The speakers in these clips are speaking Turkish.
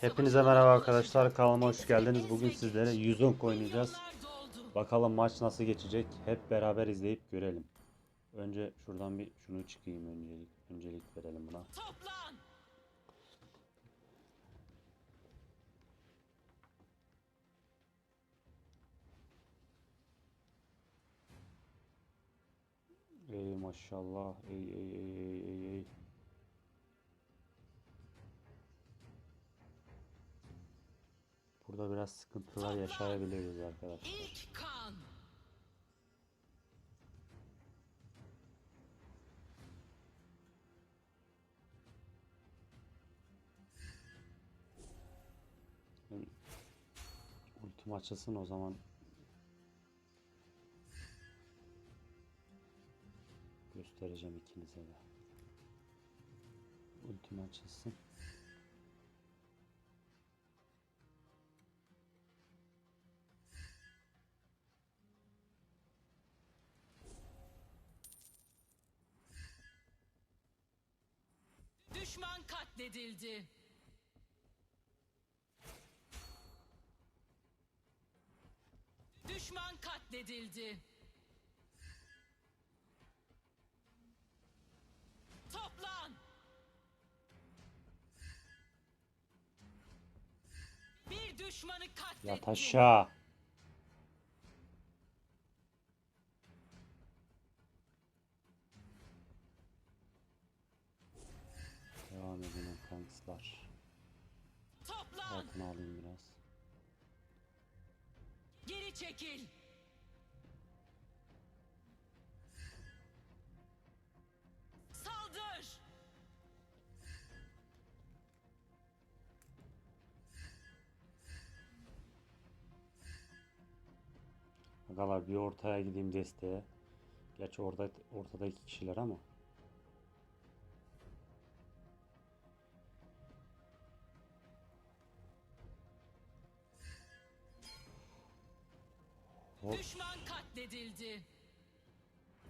Hepinize merhaba arkadaşlar. Kanalıma hoş geldiniz. Bugün sizlere 110 oynayacağız. Bakalım maç nasıl geçecek. Hep beraber izleyip görelim. Önce şuradan bir şunu çıkayım öncelik. Öncelik verelim buna. Ey maşallah. Ey ey ey ey ey Burada biraz sıkıntılar yaşayabiliriz arkadaşlar. İlk kan. Ultim açılsın o zaman. Göstereceğim ikinize de. Ultim açılsın. Katledildi. Düşman katledildi. Toplan. Bir düşmanı katlettin. Yat aşağı. Çekil. Saldır. Agalar bir ortaya gideyim desteğe. Gerçi orada ortada iki kişiler ama. Katledildi.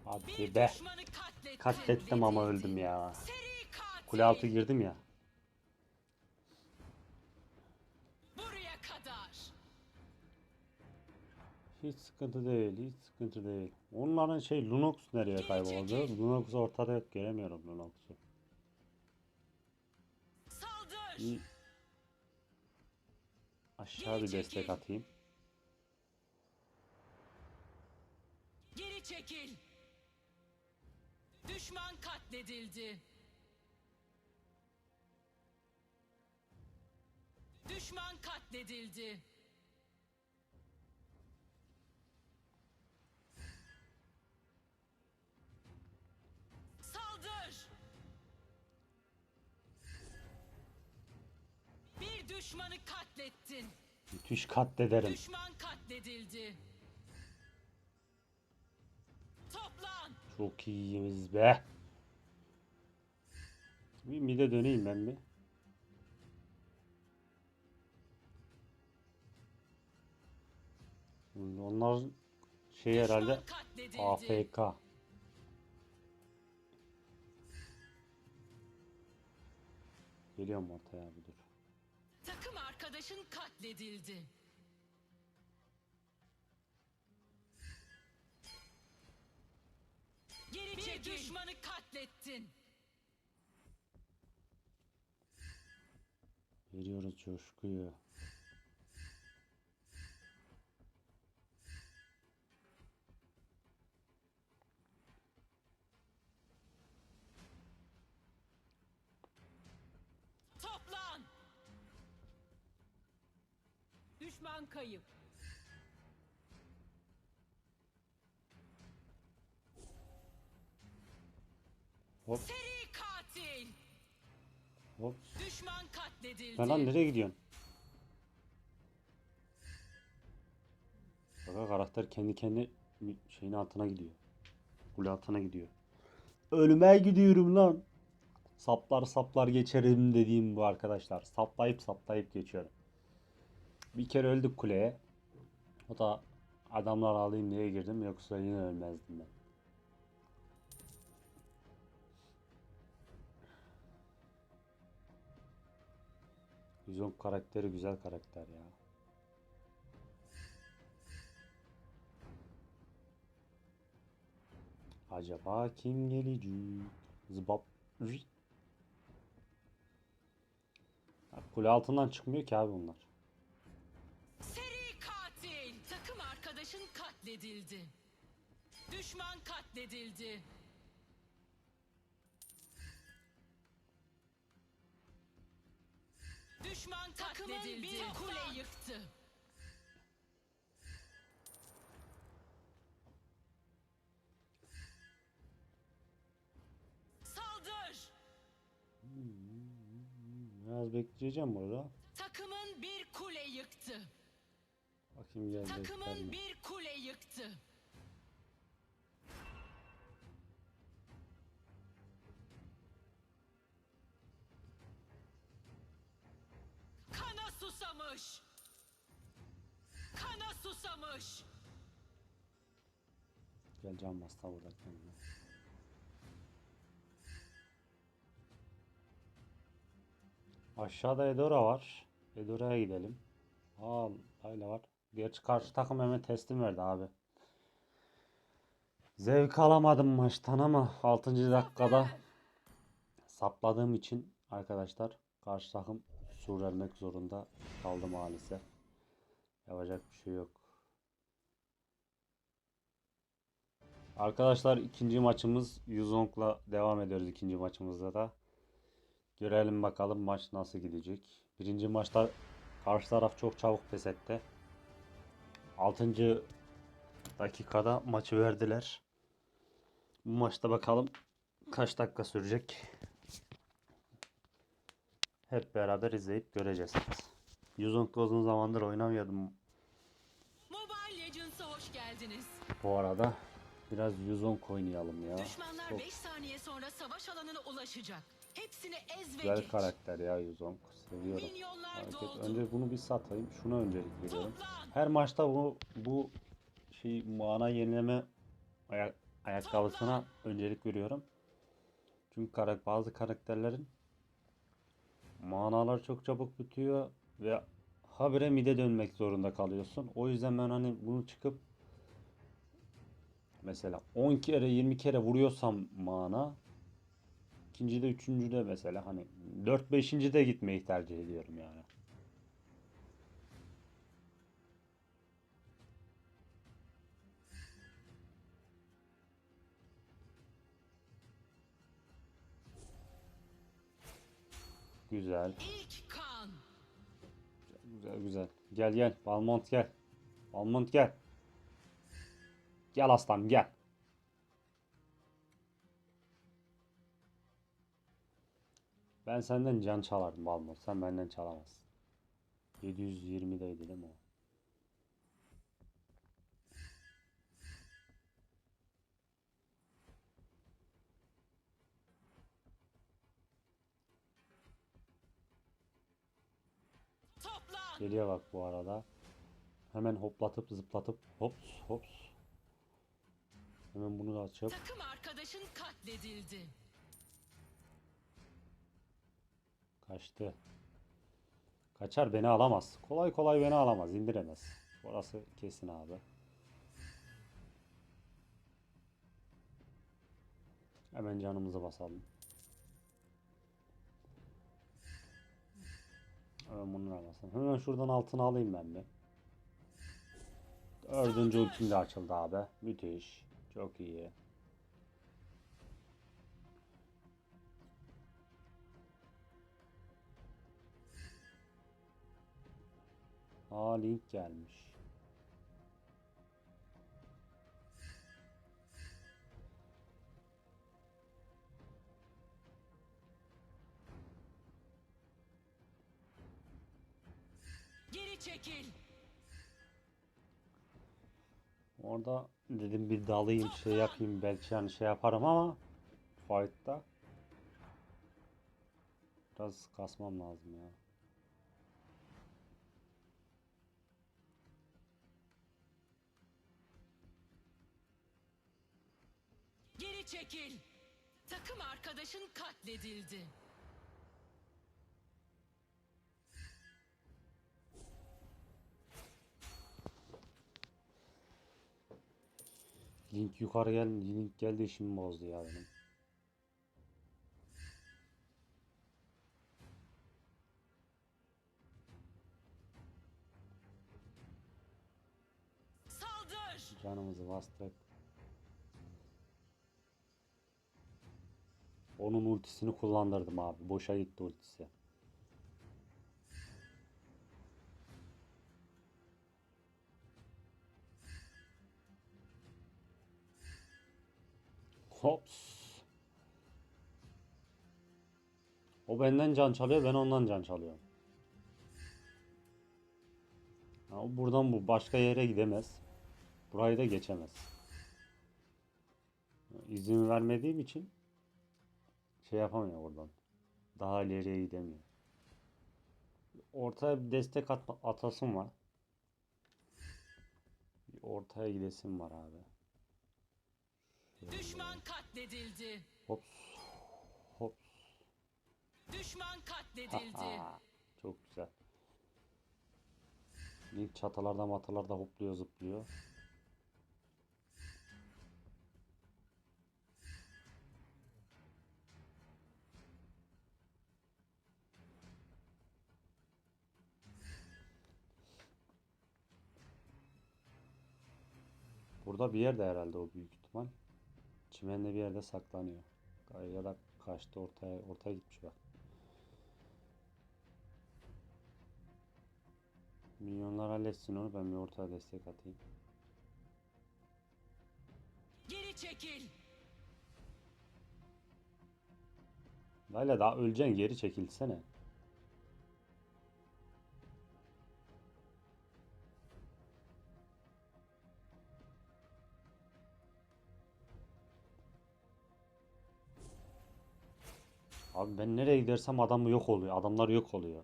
hadi be. Katlettim ama öldüm ya. Kule altı girdim ya. Buraya kadar. Hiç sıkıntı değil, hiç sıkıntı değil. Onların şey Lunox nereye kayboldu? Lunox ortada yok, göremiyorum Lunox'u. Saldır. Aşağı bir destek atayım. Geri çekil. Düşman katledildi. Düşman katledildi. Saldır. Bir düşmanı katlettin. Müthiş katlederim. Düşman katledildi. Çok iyiyiz be. Bir mide döneyim ben bir. Onlar şey herhalde. AFK. Geliyorum ortaya bir dur. Takım arkadaşın katledildi. Geri. Bir düşmanı katlettin. Veriyoruz coşkuyu. Hop Seri katil. hop. Düşman katledildi. Sen lan nereye gidiyorsun? Bak karakter kendi kendi şeyin altına gidiyor. Kule altına gidiyor. Ölüme gidiyorum lan. Saplar saplar geçerim dediğim bu arkadaşlar. Saplayıp saplayıp geçiyorum. Bir kere öldük kuleye. O da adamlar alayım diye girdim. Yoksa yine ölmezdim ben. Yüzon karakteri güzel karakter ya. Acaba kim gelecek? Ya Kule altından çıkmıyor ki abi bunlar. Seri katil. Takım arkadaşın katledildi. Düşman katledildi. Düşman katledildi. bir kule yıktı. Saldır. Biraz bekleyeceğim burada. Takımın bir kule yıktı. Bakayım gelecekler Takımın mi? bir kule yıktı. Susamış. Kana susamış. Geleceğim hasta burada kendine. Aşağıda Edora var. Edora'ya gidelim. Aa Layla var. Gerçi karşı takım hemen teslim verdi abi. Zevk alamadım maçtan ama 6. dakikada sapladığım için arkadaşlar karşı takım sur vermek zorunda kaldı maalesef. Yapacak bir şey yok. Arkadaşlar ikinci maçımız Yuzong'la devam ediyoruz ikinci maçımızda da. Görelim bakalım maç nasıl gidecek. Birinci maçta karşı taraf çok çabuk pes etti. 6. dakikada maçı verdiler. Bu maçta bakalım kaç dakika sürecek. Hep beraber izleyip göreceğiz. Yuzong'la uzun zamandır oynamıyordum Mobile Legends'a hoş geldiniz. bu arada. Biraz Yuzong oynayalım ya. Düşmanlar Çok 5 saniye sonra savaş alanına ulaşacak. Hepsini ez ve güzel geç. karakter ya Yuzong. Seviyorum. Hareket. doldu. Önce bunu bir satayım. Şuna öncelik veriyorum. Toplan. Her maçta bu bu şey mana yenileme ayak, ayakkabısına öncelik veriyorum. Çünkü karak bazı karakterlerin manalar çok çabuk bitiyor ve habire mide dönmek zorunda kalıyorsun. O yüzden ben hani bunu çıkıp mesela 10 kere 20 kere vuruyorsam mana ikincide üçüncüde mesela hani 4 5. de gitmeyi tercih ediyorum yani. Güzel. İlk kan. Güzel güzel. Gel gel. Balmont gel. Balmont gel. Gel aslan gel. Ben senden can çalardım Balmont. Sen benden çalamazsın. 720'deydi değil mi o? Geliyor bak bu arada. Hemen hoplatıp zıplatıp hops hops. Hemen bunu da açıp Takım arkadaşın katledildi. kaçtı. Kaçar beni alamaz. Kolay kolay beni alamaz. indiremez. Orası kesin abi. Hemen canımızı basalım. Hemen bunu da basalım. Hemen şuradan altına alayım ben bir. Dördüncü ultim de açıldı abi. Müthiş. Çok iyi. Aa link gelmiş. Geri çekil. Orada dedim bir dalayım şey yapayım belki hani şey yaparım ama fight'ta biraz kasmam lazım ya. Geri çekil. Takım arkadaşın katledildi. Link yukarı gel, link geldi işimi bozdu ya benim. Saldır. Canımızı bastık. Onun ultisini kullandırdım abi. Boşa gitti ultisi. Hops. O benden can çalıyor, ben ondan can çalıyorum. Ha, o buradan bu başka yere gidemez. Burayı da geçemez. İzin vermediğim için şey yapamıyor oradan. Daha ileriye gidemiyor. Ortaya bir destek atma, atasım var. Bir ortaya gidesim var abi. Düşman katledildi. Hops. Hops. Düşman katledildi. Çok güzel. Link çatılarda matalarda hopluyor zıplıyor. Burada bir yerde herhalde o büyük ihtimal. Çimende bir yerde saklanıyor. Ya da kaçtı ortaya ortaya gitmiş bak. Milyonlar halletsin onu ben bir ortaya destek atayım. Geri çekil. Layla daha öleceksin geri çekilsene. Abi ben nereye gidersem adam yok oluyor. Adamlar yok oluyor.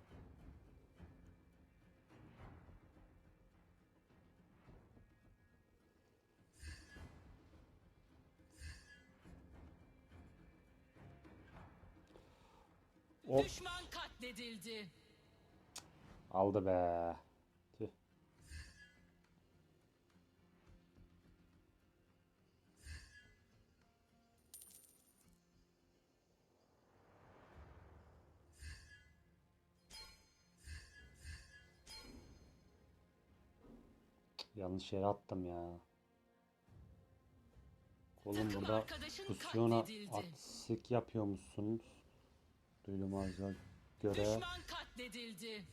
Hop. Düşman katledildi. Aldı be. Yanlış yere attım ya. Oğlum burada katledildi. artistik yapıyormuşsunuz. Duyduğuma göre. Düşman katledildi.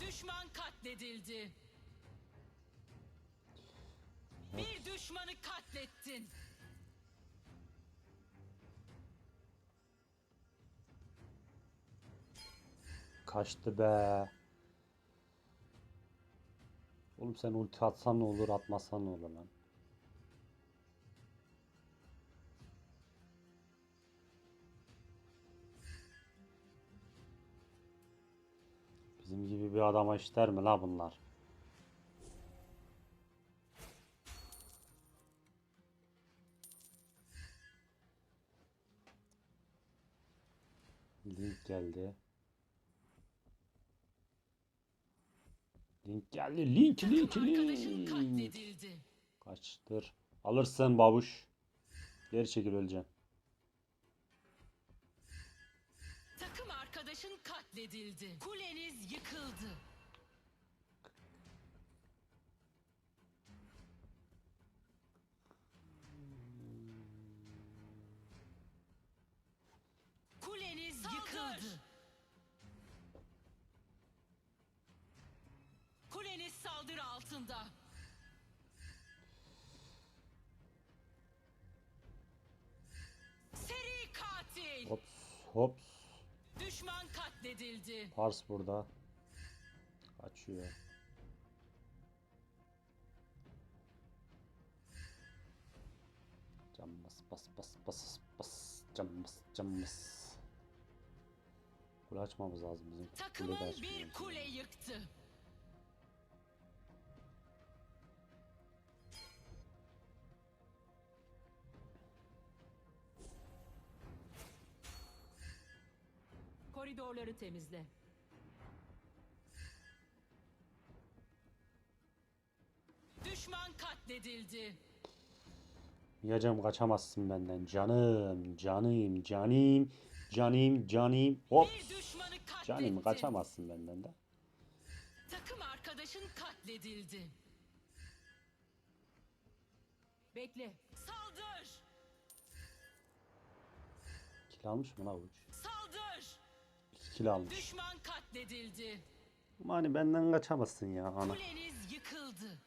Düşman katledildi. Bir düşmanı katlettin. Kaçtı be. Oğlum sen ulti atsan ne olur atmasan ne olur lan. Bizim gibi bir adama işler mi la bunlar? Link geldi. Link geldi. Link link link. katledildi. Kaçtır. Alırsın babuş. Geri çekil öleceksin. Takım arkadaşın katledildi. Kuleniz yıkıldı. Kuleniz yıkıldı. Hops. Düşman katledildi. Pars burada. Kaçıyor. Cam bas bas bas bas bas. Cam bas cam bas. Kule açmamız lazım bizim. Takımın bir kule yıktı. Koridorları temizle. Düşman katledildi. Yiyeceğim kaçamazsın benden. Canım, canım, canım, canım, canım. Hop. Bir düşmanı katlettin. Canım kaçamazsın benden de. Takım arkadaşın katledildi. Bekle. Saldır. Kill almış mı la uç? Saldır. İki kill almış. Düşman katledildi. Ama hani benden kaçamazsın ya ana. Kuleniz yıkıldı.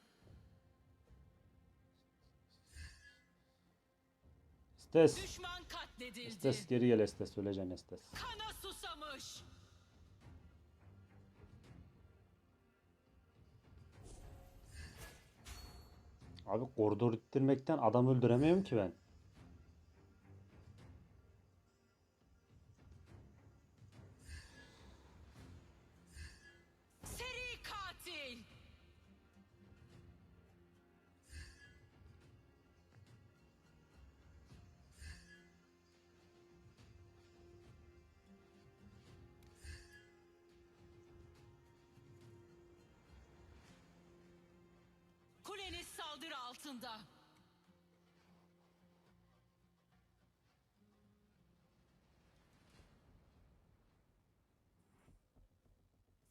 Estes. Düşman katledildi. Estes geri gel Estes. Öleceksin Estes. Kana susamış. Abi koridor ittirmekten adam öldüremiyorum ki ben. Kuleniz saldırı altında.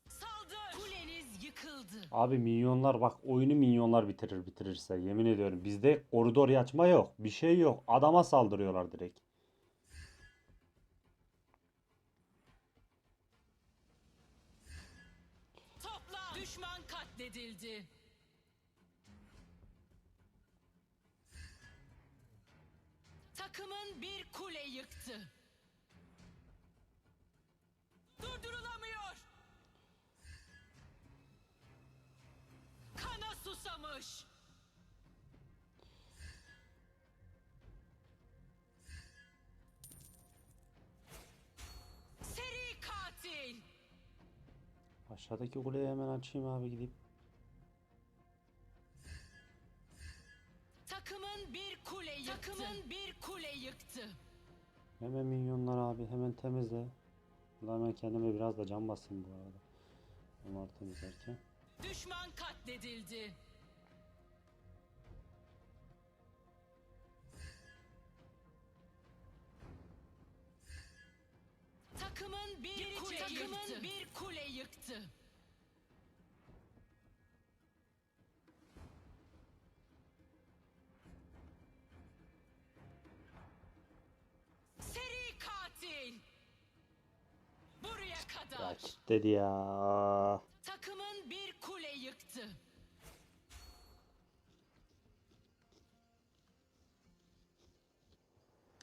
Saldır. Kuleniz yıkıldı. Abi minyonlar bak oyunu minyonlar bitirir bitirirse yemin ediyorum. Bizde koridor açma yok. Bir şey yok. Adama saldırıyorlar direkt. Topla. Düşman katledildi. Takımın bir kule yıktı. Durdurulamıyor. Kana susamış. Seri katil. Aşağıdaki kuleyi hemen açayım abi gidip. Hemen minyonlar abi hemen temizle. Ulan ben kendime biraz da can basayım bu arada. Onları temizlerken. Düşman katledildi. Takımın bir kule takımın yıktı. bir kule yıktı. Kilitledi ya. Takımın bir kule yıktı.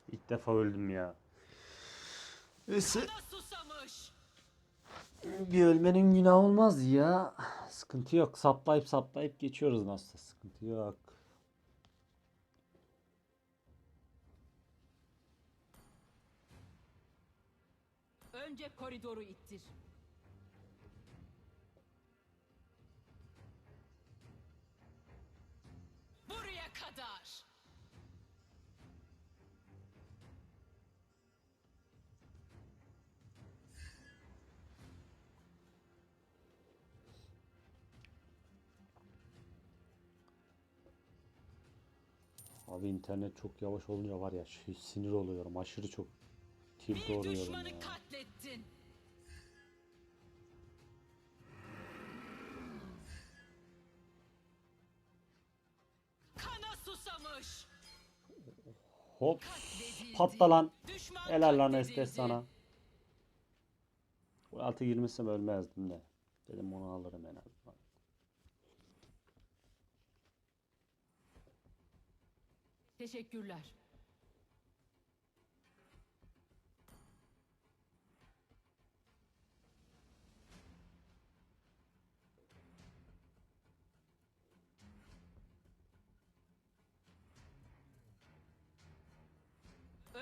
İlk defa öldüm ya. Neyse. Bir ölmenin günahı olmaz ya. Sıkıntı yok. Saplayıp saplayıp geçiyoruz nasılsa. Sıkıntı yok. Koridoru ittir. Buraya kadar. Abi internet çok yavaş olunca var ya şey, sinir oluyorum. Aşırı çok tilt oluyorum ya. Hop patla lan. Helal lan. Estes sana. Bu altı girmesem ölmezdim de. Dedim onu alırım en azından. Teşekkürler.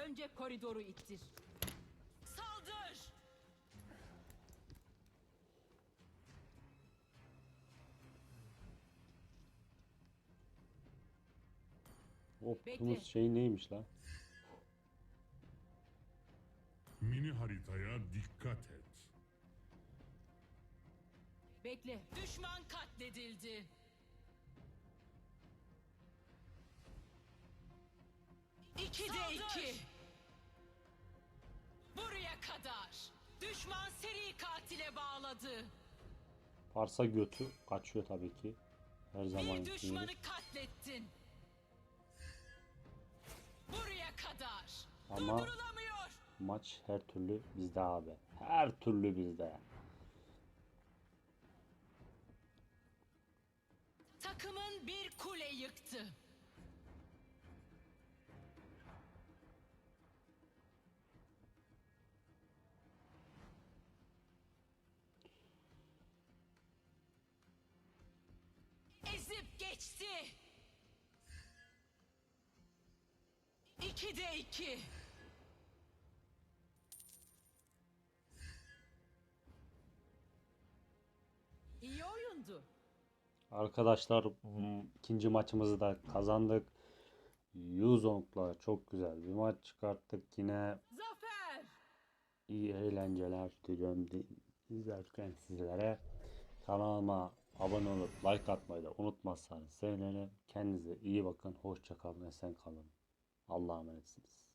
Önce koridoru ittir. Saldır! Optimus şey neymiş lan? Mini haritaya dikkat et. Bekle. Düşman katledildi. İkide iki. Buraya kadar. Düşman seri katile bağladı. Varsa götü kaçıyor tabii ki. Her Bir zaman düşmanı gibi. katlettin. Buraya kadar. Ama-. Maç her türlü bizde abi. Her türlü bizde. Takımın bir kule yıktı. Ezip geçti. İki de iki. İyi oyundu. Arkadaşlar m, ikinci maçımızı da kazandık. Yuzong'la çok güzel bir maç çıkarttık. Yine Zafer. iyi eğlenceler diliyorum di- izlerken sizlere. Kanalıma abone olup like atmayı da unutmazsanız sevinirim. Kendinize iyi bakın. Hoşça kalın. Esen kalın. Allah'a emanetsiniz.